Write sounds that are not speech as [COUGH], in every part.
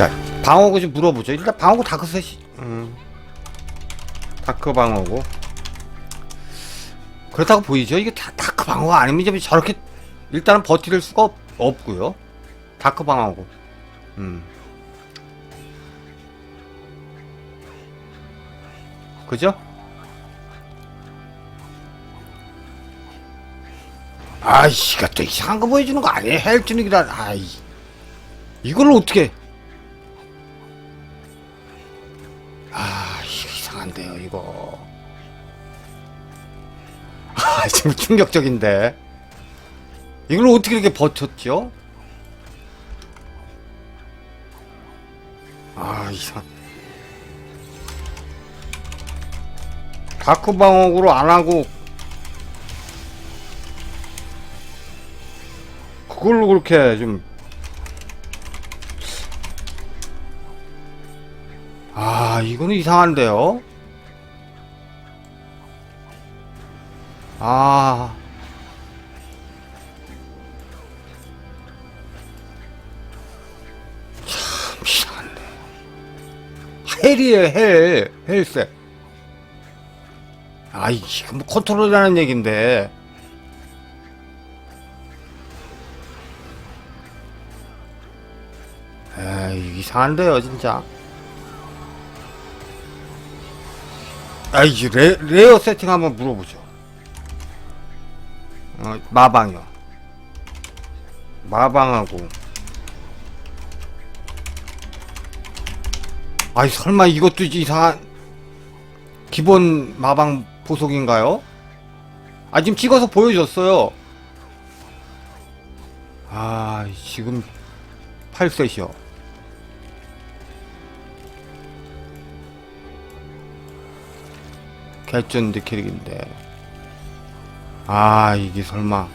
자, 방어구 좀 물어보죠. 일단 방어구 다크셋이, 음, 다크 방어구. 그렇다고 보이죠? 이게 다 다크 방어가 아니면 저렇게 일단은 버틸 수가 없, 없고요. 다크 방어구. 음. 그죠? 아이씨가 또 이상한 거 보여주는 거 아니에요? 헬즈닉이라, 아이. 이걸 어떻게. 아, 이상한데요, 이거. 아, 지금 충격적인데. 이걸 어떻게 이렇게 버텼죠? 아, 이상. 다크 방어구로 안 하고 그걸로 그렇게 좀 아, 이거는 이상한데요? 아. 헬이에요, 헬. 헬세. 아, 이거 뭐 컨트롤이라는 얘긴데. 에이, 이상한데요, 진짜. 아, 이 레, 레어 세팅 한번 물어보죠. 어, 마방이요. 마방하고. 아이, 설마 이것도 이상한, 기본 마방 보석인가요? 아, 지금 찍어서 보여줬어요. 아, 지금 8셋이요. 개쩐데 캐릭인데. 아, 이게 설마.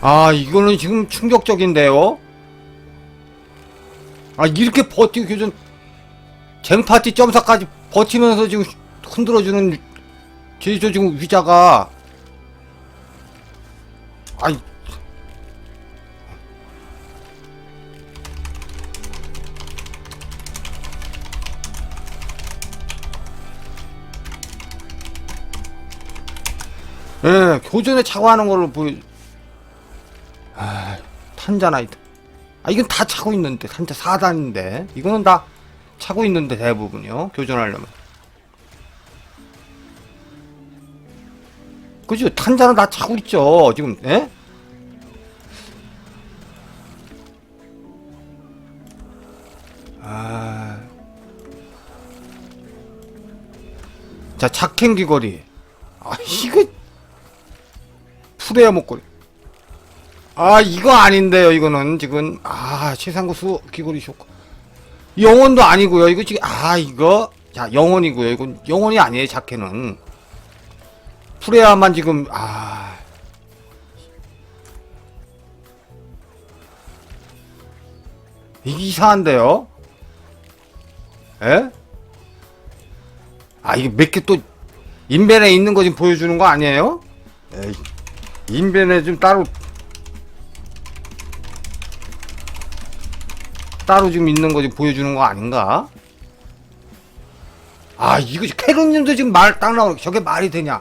아, 이거는 지금 충격적인데요? 아, 이렇게 버티고 교전, 쟁파티 점사까지 버티면서 지금 흔들어주는, 제저 지금 위자가, 아이, 예, 교전에 차고 하는 걸로 보여. 아, 탄자나이트. 아, 이건 다 차고 있는데, 탄자 4단인데. 이거는 다 차고 있는데, 대부분이요. 교전하려면. 그죠? 탄자는 다 차고 있죠. 지금, 예? 아. 자, 귀걸이. 아, 이거. 푸대야 목걸이. 아, 이거 아닌데요, 이거는 지금. 아, 최상구수 귀걸이 쇼크. 영혼도 아니고요. 이거 지금, 아, 이거. 자, 영혼이고요. 이건 영혼이 아니에요, 자켓는. 프레야만 지금, 아. 이게 이상한데요? 에? 아, 이게 몇 개 또, 인벤에 있는 거 지금 보여주는 거 아니에요? 에이, 인벤에 좀 따로, 따로 지금 있는 거 지금 보여주는 거 아닌가? 아, 이거 캐럿님도 지금 말 딱 나오는, 저게 말이 되냐?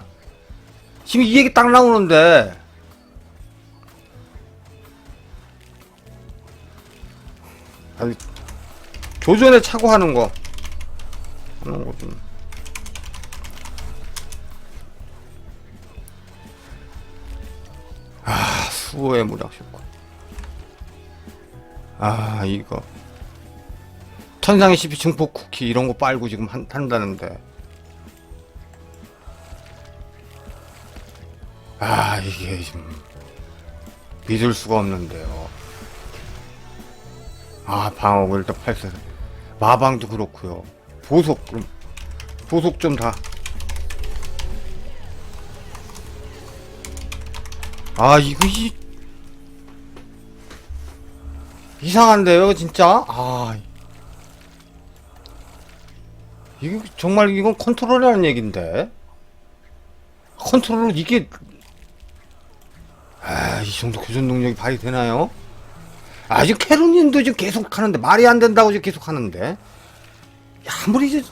지금 이 얘기 딱 나오는데, 아니, 교전에 차고 하는 거. 하는 거 좀. 수호의 무력쇼군. 아, 이거. 천상의 시피 증폭 쿠키 이런 거 빨고 지금 한, 한다는데. 아, 이게 좀. 믿을 수가 없는데요. 아, 방어구 일단 8세. 마방도 그렇고요. 보석, 그럼. 보석 좀 다. 아, 이거, 이, 이상한데요, 진짜? 아. 이게 정말 이건 컨트롤이라는 얘긴데. 컨트롤, 이게, 아, 이 정도 교전 능력이 발휘되나요? 아직 캐로님도 지금 계속 하는데 말이 안 된다고 지금 계속 하는데 아무리 이제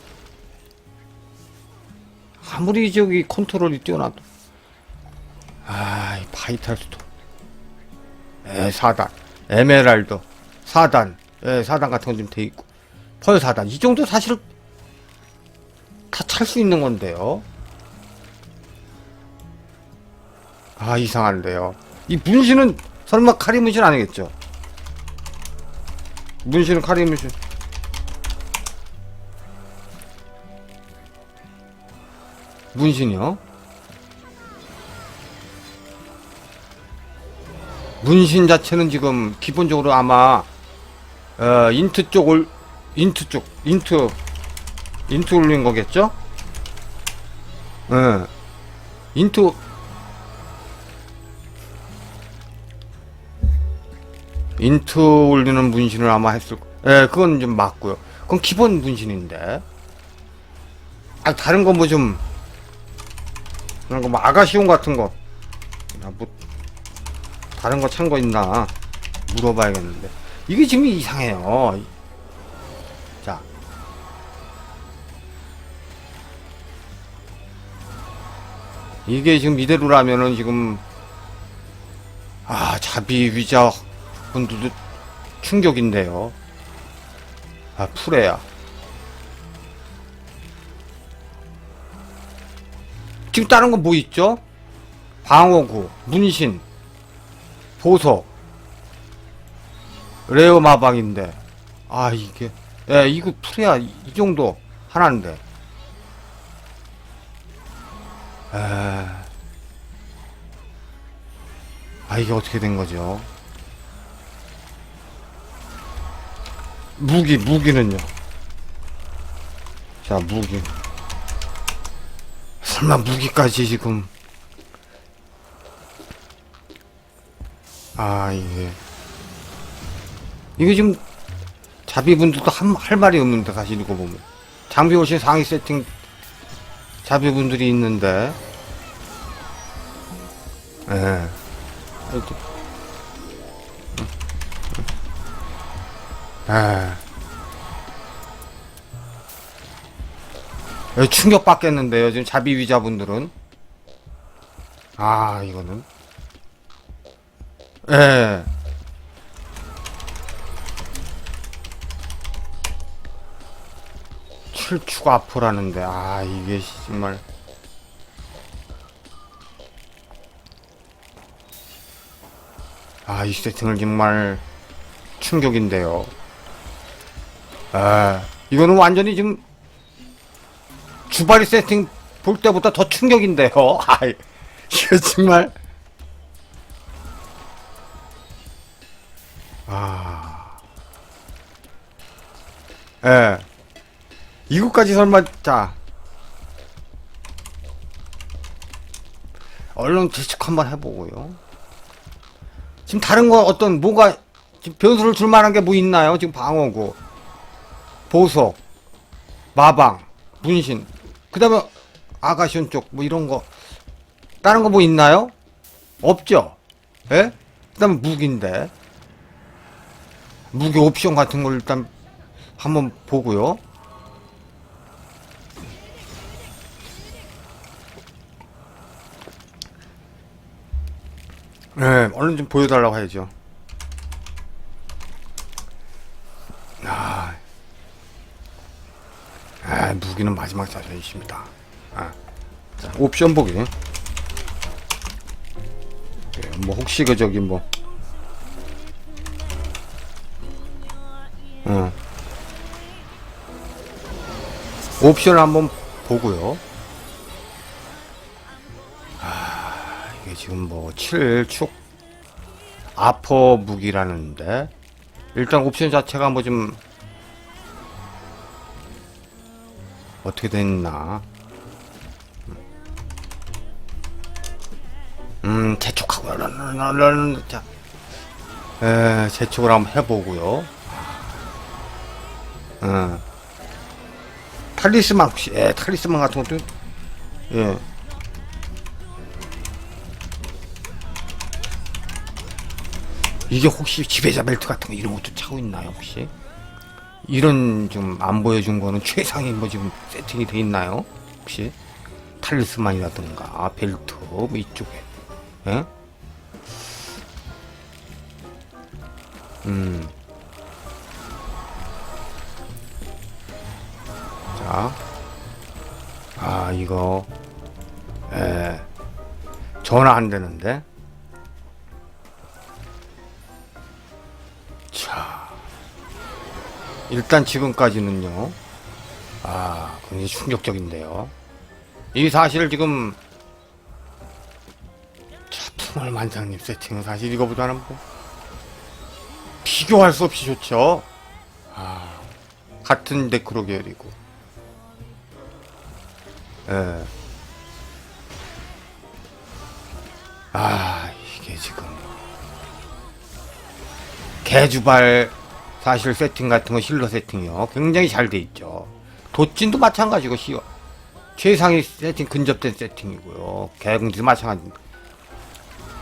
아무리 저기 컨트롤이 뛰어나도 아 이 바이탈 스톤 에 4단 에메랄드 4단. 에 4단 같은 건 좀 돼 있고. 펄 4단. 이 정도 사실 다 찰 수 있는 건데요. 아 이상한데요. 이 문신은 설마 카리 문신 아니겠죠? 문신은 카리 문신. 문신이요? 문신 자체는 지금 기본적으로 아마 어, 인트 쪽을 인트 쪽 인트 인트 올린 거겠죠? 예. 인트 인트 올리는 문신을 아마 했을 거. 예, 그건 좀 맞고요. 그건 기본 문신인데. 아, 다른 거 뭐 좀, 그런 거 뭐 아가시온 같은 거. 아, 뭐, 다른 거 찬 거 있나 물어봐야겠는데. 이게 지금 이상해요. 자. 이게 지금 이대로라면은 지금, 아, 자비 위자 분들도 충격인데요. 아, 풀에야. 지금 다른 거 뭐 있죠? 방어구, 문신, 보석, 레어 마방인데. 아, 이게. 예, 이거 풀에야 이, 이 정도 하나인데. 에. 아, 이게 어떻게 된 거죠? 무기, 무기는요? 자, 무기. 설마 무기까지 지금. 아, 이게. 이게 지금, 자비분들도 한, 할 말이 없는데, 사실 이거 보면. 장비 오신 상위 세팅 자비분들이 있는데. 예. 여기 충격 받겠는데요, 지금 자비 위자분들은. 아, 이거는. 예. 출축 앞으라는데, 아, 이게 정말. 아, 이 세팅을 정말 충격인데요. 아, 이거는 완전히 지금 주바리 세팅 볼 때보다 더 충격인데요. [LAUGHS] 아, 이거 정말. 아, 예. 이거까지 설마 자 얼른 재측 한번 해보고요. 지금 다른 거 어떤 뭐가 지금 변수를 줄 만한 게 뭐 있나요? 지금 방어구, 보석, 마방, 문신, 그 다음에 아가시온 쪽뭐 이런 거 다른 거 뭐 있나요? 없죠? 예? 그 다음에 무기인데 무기 옵션 같은 걸 일단 한번 보고요. 네, 얼른 좀 보여달라고 해야죠. 아, 아 무기는 마지막 자세이십니다. 아, 자, 옵션 보기. 예, 뭐 혹시 그 저기 뭐, 어, 옵션을 한번 보고요. 이게 지금 뭐 7축 아퍼 무기라는데 일단 옵션 자체가 뭐 좀 어떻게 됐나? 음 재촉하고 자 에, 재촉을 한번 해보고요. 어. 탈리스만 혹시 예, 탈리스만 같은 것도 예 이게 혹시 지배자 벨트 같은 거 이런 것도 차고 있나요 혹시? 이런 좀 안 보여준 거는 최상의 뭐 지금 세팅이 돼 있나요? 혹시 탈리스만이라든가 아, 벨트 뭐 이쪽에 예? 음. 자. 아, 이거. 예. 전화 안 되는데. 자. 일단 지금까지는요. 아, 굉장히 충격적인데요. 이 사실 지금 차트멀 만장님 세팅은 사실 이거보다는 뭐 비교할 수 없이 좋죠. 아, 같은 데크로 계열이고. 예. 아, 이게 지금. 개주발 사실 세팅 같은 거 힐러 세팅이요. 굉장히 잘 돼 있죠. 도찐도 마찬가지고, 시 최상위 세팅 근접된 세팅이고요. 개궁지도 마찬가지입니다.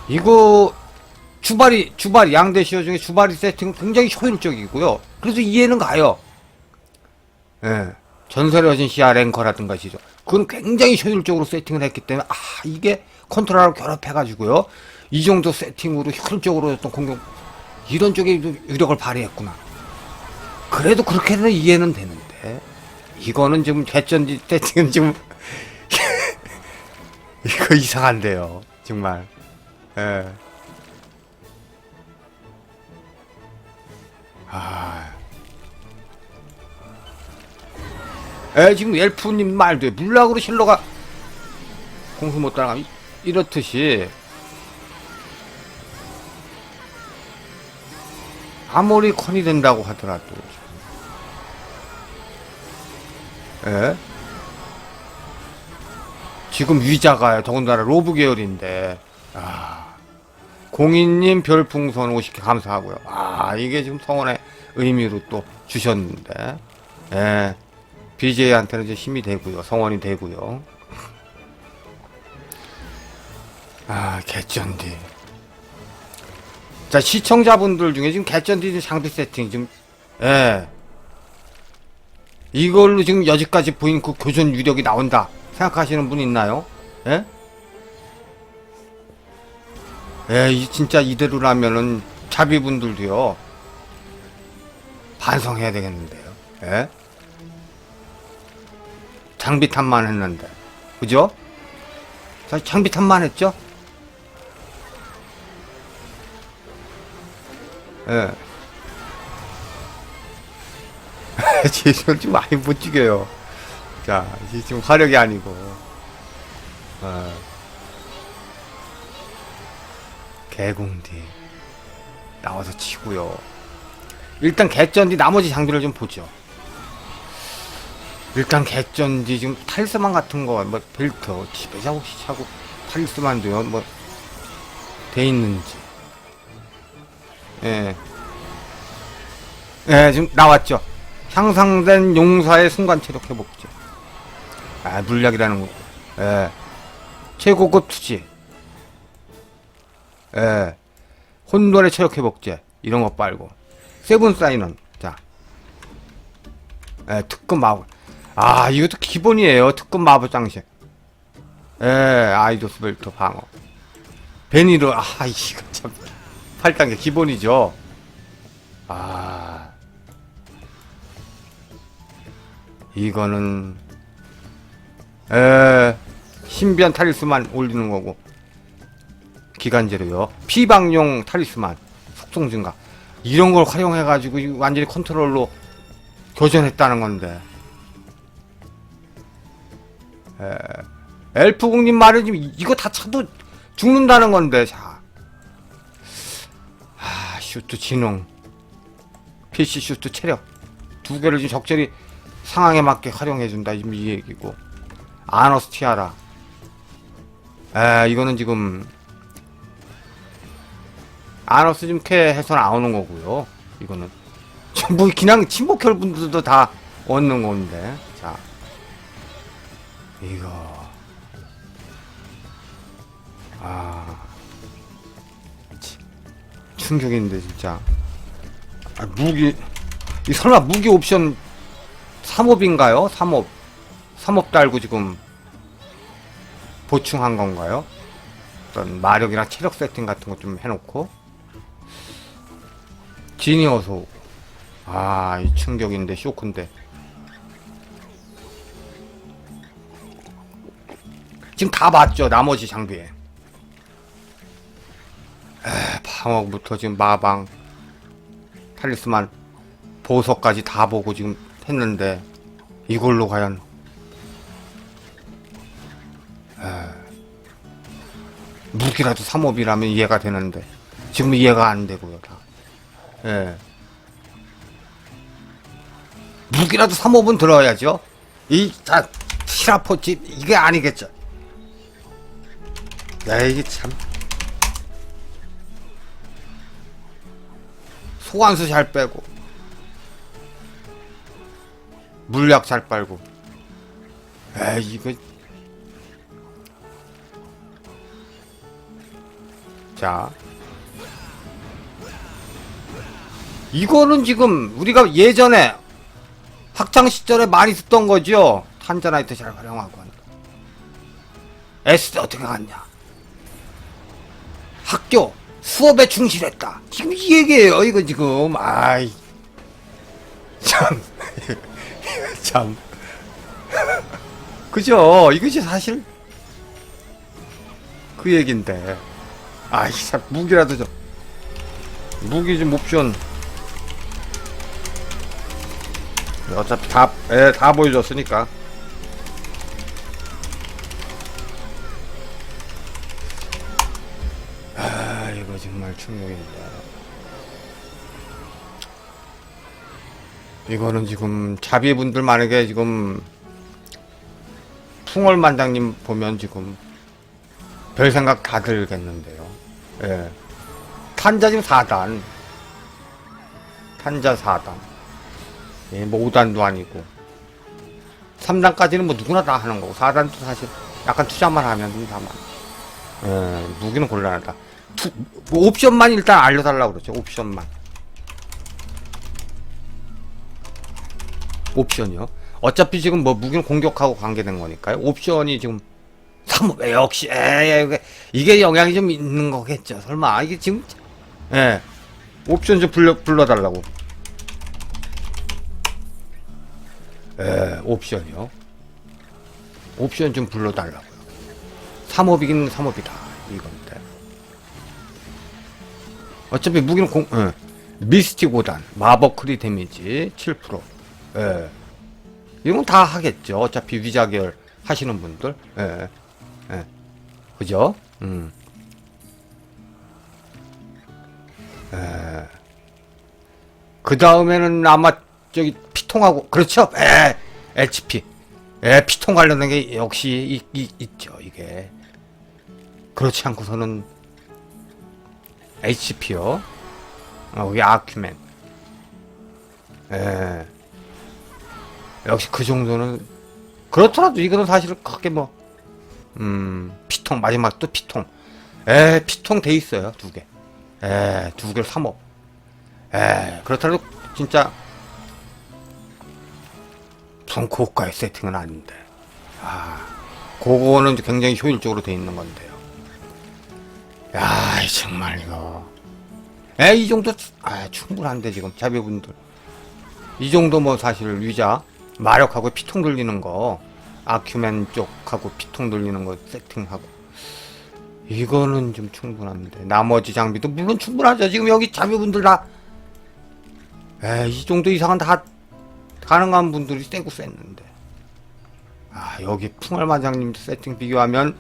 이거 주발이 주발 양대 시어 중에 주발이 세팅은 굉장히 효율적이고요. 그래서 이해는 가요. 예. 전설의 여신 시아 랭커라든가 시죠. 그건 굉장히 효율적으로 세팅을 했기 때문에 아 이게 컨트롤하고 결합해가지고요. 이 정도 세팅으로 효율적으로 어떤 공격 이런 쪽에 유력을 발휘했구나. 그래도 그렇게는 이해는 되는데 이거는 지금 개쩐지 세팅은 지금 [LAUGHS] 이거 이상한데요. 정말. 예. 아. 에 지금 엘프님 말도 물락으로 실로가 공수 못 따라가면 이- 이렇듯이 아무리 컨이 된다고 하더라도 에 지금 위자가 더군다나 로브 계열인데 아 공인님 별풍선 50개 감사하고요. 아, 이게 지금 성원의 의미로 또 주셨는데, 예. BJ한테는 이제 힘이 되고요. 성원이 되고요. 아, 개쩐디. 자, 시청자분들 중에 지금 개쩐디 장비 세팅 좀, 예. 이걸로 지금 여지까지 보인 그 교전 유력이 나온다. 생각하시는 분 있나요? 예? 예, 이 진짜 이대로라면은 자비분들도요 반성해야 되겠는데요. 예? 장비 탓만 했는데, 그죠? 자, 장비 탓만 했죠? 예. [LAUGHS] 지금 좀 많이 못 죽여요. 자, 지금 화력이 아니고. 어. 개공디 나와서 치고요. 일단 개쩐디 나머지 장비를 좀 보죠. 일단 개쩐디 지금 탈스만 같은 거 뭐 벨트 집에자 혹시 차고 탈스만도요 뭐 돼 있는지 예. 예, 지금 나왔죠. 향상된 용사의 순간 체력 회복제. 아, 물약이라는 거. 예. 최고급 투지. 예. 혼돈의 체력 회복제. 이런 거 빨고. 세븐 사인은, 자. 예, 특급 마법. 아, 이것도 기본이에요. 특급 마법 장식. 예, 아이도스 벨트 방어. 베니르, 아, 이거 참. 8단계 기본이죠. 아. 이거는, 에, 신비한 탈리스만 올리는 거고. 기간제로요. 피방용 탈리스만, 속성 증가. 이런 걸 활용해 가지고 이거 완전히 컨트롤로 교전했다는 건데. 에, 엘프국님 말은 지금 이- 이거 다 차도 죽는다는 건데, 자. 아, 슈트 진홍. PC 슈트 체력. 두 개를 지금 적절히 상황에 맞게 활용해준다. 지금 이 얘기고. 아너스 티아라. 에, 이거는 지금. 아너스 지금 캐 해서 나오는 거고요. 이거는. 전부 그냥 친목혈 분들도 다 얻는 건데. 자. 이거. 아. 충격인데 진짜. 아, 무기 이 설마 무기 옵션 3업인가요? 3업 3업 달고 지금 보충한 건가요? 어떤 마력이랑 체력 세팅 같은 거 좀 해놓고. 지니어소 아이 충격인데 쇼크인데. 지금 다 봤죠 나머지 장비에 에 방어부터 지금 마방 탈리스만 보석까지 다 보고 지금 했는데 이걸로 과연 에, 무기라도 3업이라면 이해가 되는데 지금 이해가 안 되고요 다. 예. 무기라도 3업은 들어야죠. 이자 시라포집 이게 아니겠죠. 야 이게 참 소환수 잘 빼고 물약 잘 빨고. 에이 이거. 자. 이거는 지금 우리가 예전에 학창 시절에 많이 쓰던 거죠? 탄자나이트 잘 활용하고. S 어떻게 갔냐? 학교 수업에 충실했다 지금 이 얘기예요 이거 지금 아이 참 [LAUGHS] 참. [LAUGHS] 그죠? 이것이 사실 그 얘긴데. 아이, 참, 무기라도 좀. 무기 좀 옵션. 어차피 다, 예, 다 보여줬으니까. 충격입니다. 이거는 지금 자비분들 만약에 지금 풍월만장님 보면 지금 별 생각 다 들겠는데요. 예. 탄자 지금 4단. 탄자 4단. 예, 뭐 5단도 아니고. 3단까지는 뭐 누구나 다 하는 거고, 4단도 사실 약간 투자만 하면 다만. 예, 무기는 곤란하다. 투, 뭐 옵션만 일단 알려달라고 그러죠, 옵션만. 옵션이요. 어차피 지금 뭐 무기는 공격하고 관계된 거니까요. 옵션이 지금 3업 역시 에이, 이게, 이게 영향이 좀 있는 거겠죠. 설마 이게 지금 예 옵션 좀 불러 불러달라고. 예 옵션이요. 옵션 좀 불러달라고요. 3업이긴 3업이다 이건데. 어차피 무기는 공 예. 미스틱 5단 마법 크리 데미지 7%. 예. 이건 다 하겠죠. 어차피 위자결 하시는 분들. 예. 예. 그죠? 음. 예. 그 다음에는 아마 저기 피통하고 그렇죠? 예. HP. 예, 피통 관련된 게 역시 있, 있, 있죠, 이게. 그렇지 않고서는 HP요. 어, 여기 아큐맨. 예. 역시 그 정도는 그렇더라도 이거는 사실 크게 뭐 음, 피통 마지막 또 피통. 에, 피통 돼 있어요. 두 개. 에, 두 개를 3억. 에, 그렇더라도 진짜 좀 고가의 세팅은 아닌데. 아, 그거는 굉장히 효율적으로 돼 있는 건데요. 야, 정말 이거. 에, 이 정도 아, 충분한데 지금 자비분들. 이 정도 뭐 사실 위자. 마력하고 피통 돌리는 거. 아큐맨 쪽하고 피통 돌리는 거 세팅하고. 이거는 좀 충분한데. 나머지 장비도 물론 충분하죠. 지금 여기 자비분들 다이 정도 이상은 다 가능한 분들이 세고 셌는데. 아 여기 풍월마장님 세팅 비교하면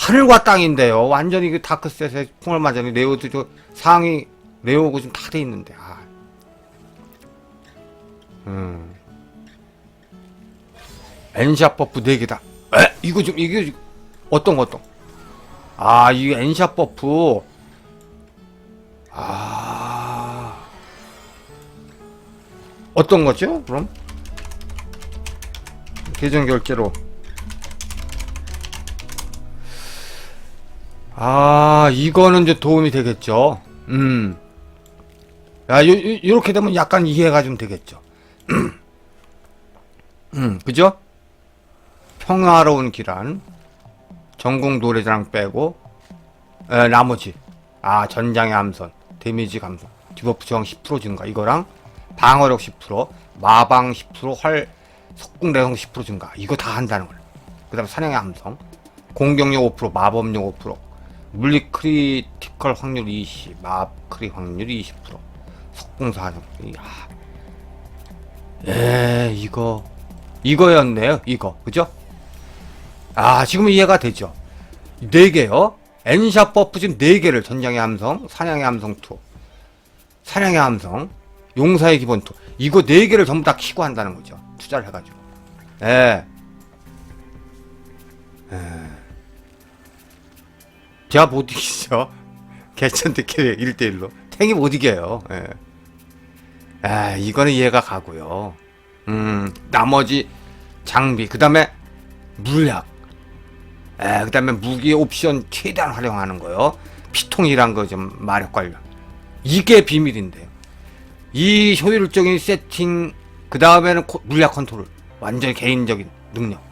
하늘과 땅인데요 완전히 그 다크셋에 풍월마장이 레오도 저 상위 레오고 지금 다돼 있는데 아 음. 엔샷 버프 4개다. 에? 이거 좀, 이게, 좀- 어떤 거, 어떤 거? 아, 이게 엔샷 버프. 아. 어떤 거죠, 그럼? 계정 결제로. 아, 이거는 이제 도움이 되겠죠. 음. 야, 요, 요, 요렇게 되면 약간 이해가 좀 되겠죠. [CLEARS THROAT] 음, 그죠? 평화로운 기란, 전국 노래자랑 빼고, 에, 나머지, 아, 전장의 함선, 데미지 감소, 디버프 저항 10% 증가, 이거랑 방어력 10%, 마방 10%, 활, 석궁 내성 10% 증가, 이거 다 한다는 거예요. 그 다음 사냥의 함성, 공격력 5%, 마법력 5%, 물리 크리티컬 확률 20, 마법 크리 확률 20%, 석궁 사정, 아, 에, 이거, 이거였네요, 이거. 그죠? 아, 지금 이해가 되죠? 네 개요. 엔샷 버프 지금 네 개를 전장의 함성, 사냥의 함성 2, 사냥의 함성, 용사의 기본 2. 이거 네 개를 전부 다 키고 한다는 거죠. 투자를 해가지고. 예. 예. 제가 못 이기죠. [LAUGHS] 개천대 캐 1대1로. 탱이 못 이겨요. 예. 아, 이거는 이해가 가고요. 음, 나머지 장비, 그 다음에 물약. 에, 그 다음에 무기 옵션 최대한 활용하는 거요. 피통이란 거 좀 마력 관련. 이게 비밀인데요. 이 효율적인 세팅, 그 다음에는 물약 컨트롤. 완전히 개인적인 능력.